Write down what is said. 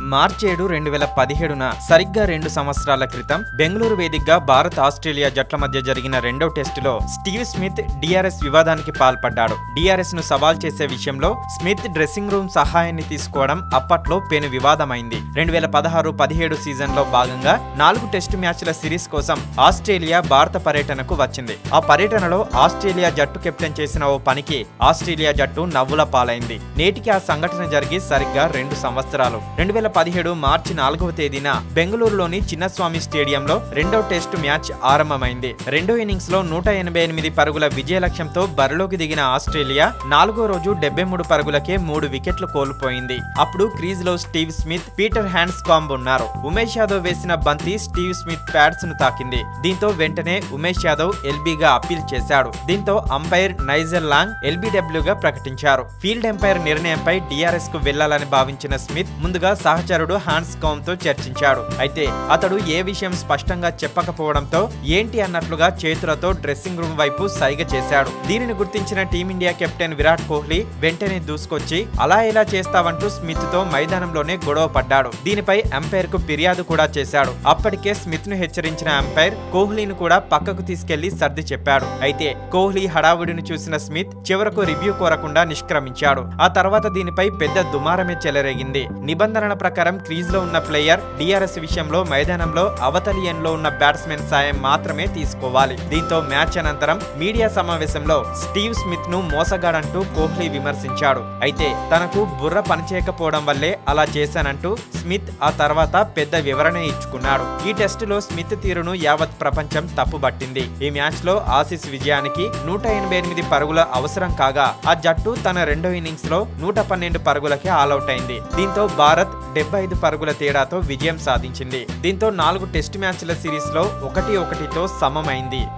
మార్చి ఏడు రెండు వేల పదిహేడున సరిగ్గా రెండు సంవత్సరాల క్రితం బెంగళూరు వేదికగా భారత్ ఆస్ట్రేలియా జట్ల మధ్య జరిగిన రెండో టెస్టులో స్టీవ్ స్మిత్ డిఆర్ఎస్ వివాదానికి పాల్పడ్డాడు. డిఆర్ఎస్ను సవాల్ చేసే విషయంలో స్మిత్ డ్రెస్సింగ్ రూమ్ సహాయాన్ని తీసుకోవడం అప్పట్లో పెను వివాదమైంది. రెండు వేల పదహారు పదిహేడు సీజన్లో భాగంగా నాలుగు టెస్టు మ్యాచ్ల సిరీస్ కోసం ఆస్ట్రేలియా భారత పర్యటనకు వచ్చింది. ఆ పర్యటనలో ఆస్ట్రేలియా జట్టు కెప్టెన్ చేసిన ఓ పనికి ఆస్ట్రేలియా జట్టు నవ్వుల పాలైంది. నేటికి ఆ సంఘటన జరిగి సరిగ్గా రెండు సంవత్సరాలు. రెండు వేల పదిహేడు మార్చి నాలుగవ తేదీన బెంగళూరులోని చిన్నస్వామి స్టేడియంలో రెండో టెస్టు మ్యాచ్ ఆరంభమైంది. రెండో ఇన్నింగ్స్లో నూట ఎనభై ఎనిమిది పరుగుల విజయ లక్ష్యంతో బరిలోకి దిగిన ఆస్ట్రేలియా నాలుగో రోజు డెబ్బై మూడు పరుగులకే మూడు వికెట్లు కోల్పోయింది. అప్పుడు క్రీజ్లో Steve Smith Peter Handscomb ఉన్నారు. ఉమేష్ యాదవ్ వేసిన బంతి స్టీవ్ స్మిత్ ప్యాడ్స్ను తాకింది. దీంతో వెంటనే ఉమేష్ యాదవ్ ఎల్బీగా అప్పీల్ చేశాడు. దీంతో అంపైర్ నైజర్ లాంగ్ ఎల్బీడబ్ల్యూగా ప్రకటించారు. ఫీల్డ్ ఎంపైర్ నిర్ణయంపై డిఆర్ఎస్కు వెళ్ళాలని భావించిన స్మిత్ ముందుగా సహచరుడు హాన్స్ కోమ్తో చర్చించాడు. అయితే అతడు ఏ విషయం స్పష్టంగా చెప్పకపోవడంతో ఏంటి అన్నట్లుగా చేతులతో డ్రెస్సింగ్ రూమ్ వైపు సైగ చేశాడు. దీనిని గుర్తించిన టీమిండియా కెప్టెన్ విరాట్ కోహ్లీ వెంటనే దూసుకొచ్చి అలా ఎలా చేస్తావంటూ స్మిత్తో మైదానంలోనే గొడవ పడ్డాడు. దీనిపై అంపైర్కు ఫిర్యాదు కూడా చేశాడు. అప్పటికే స్మిత్ను హెచ్చరించిన అంపైర్ కోహ్లీని కూడా పక్కకు తీసుకెళ్ళి సర్ది చెప్పాడు. అయితే కోహ్లీ హడావుడిని చూసిన స్మిత్ చివరకు రివ్యూ కోరకుండా నిష్క్రమించాడు. ఆ తర్వాత దీనిపై పెద్ద దుమారమే చెలరేగింది. నిబంధనల ప్రకారం క్రీజ్లో ఉన్న ప్లేయర్ డిఆర్ఎస్ విషయంలో మైదానంలో అవతలి ఎండ్ ఉన్న బ్యాట్స్మెన్ సాయం మాత్రమే తీసుకోవాలి. దీంతో మ్యాచ్ అనంతరం మీడియా సమావేశంలో స్టీవ్ స్మిత్ను మోసగాడంటూ కోహ్లీ విమర్శించాడు. అయితే తనకు బుర్ర పనిచేయకపోవడం వల్లే అలా చేశానంటూ స్మిత్ ఆ తర్వాత పెద్ద వివరణ ఇచ్చుకున్నాడు. ఈ టెస్టులో స్మిత్ తీరును యావత్ ప్రపంచం తప్పుబట్టింది. ఈ మ్యాచ్లో ఆసీస్ విజయానికి నూట ఎనభై ఎనిమిది పరుగుల అవసరం కాగా ఆ జట్టు తన రెండో ఇన్నింగ్స్లో నూట పన్నెండు పరుగులకే ఆలౌట్ అయింది. దీంతో భారత్ డెబ్బై ఐదు పరుగుల తేడాతో విజయం సాధించింది. దీంతో నాలుగు టెస్టు మ్యాచ్ల సిరీస్లో ఒకటి ఒకటితో సమమైంది.